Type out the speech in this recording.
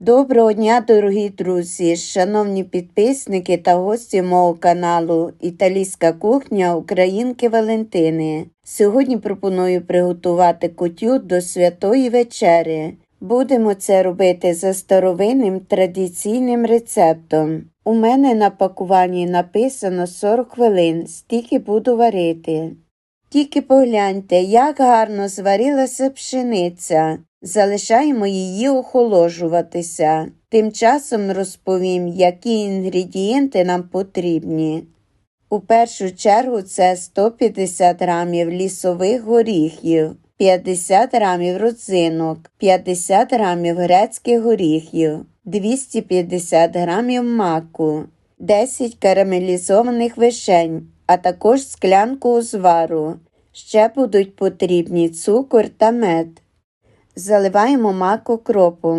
Доброго дня, дорогі друзі, шановні підписники та гості мого каналу Італійська кухня Українки Валентини. Сьогодні пропоную приготувати кутю до святої вечері. Будемо це робити за старовинним традиційним рецептом. У мене на пакуванні написано 40 хвилин, стільки буду варити. Тільки погляньте, як гарно зварилася пшениця. Залишаємо її охолоджуватися. Тим часом розповім, які інгредієнти нам потрібні. У першу чергу це 150 грамів лісових горіхів, 50 грамів родзинок, 50 грамів грецьких горіхів, 250 грамів маку, 10 карамелізованих вишень, а також склянку узвару. Ще будуть потрібні цукор та мед. Заливаємо мак окропом.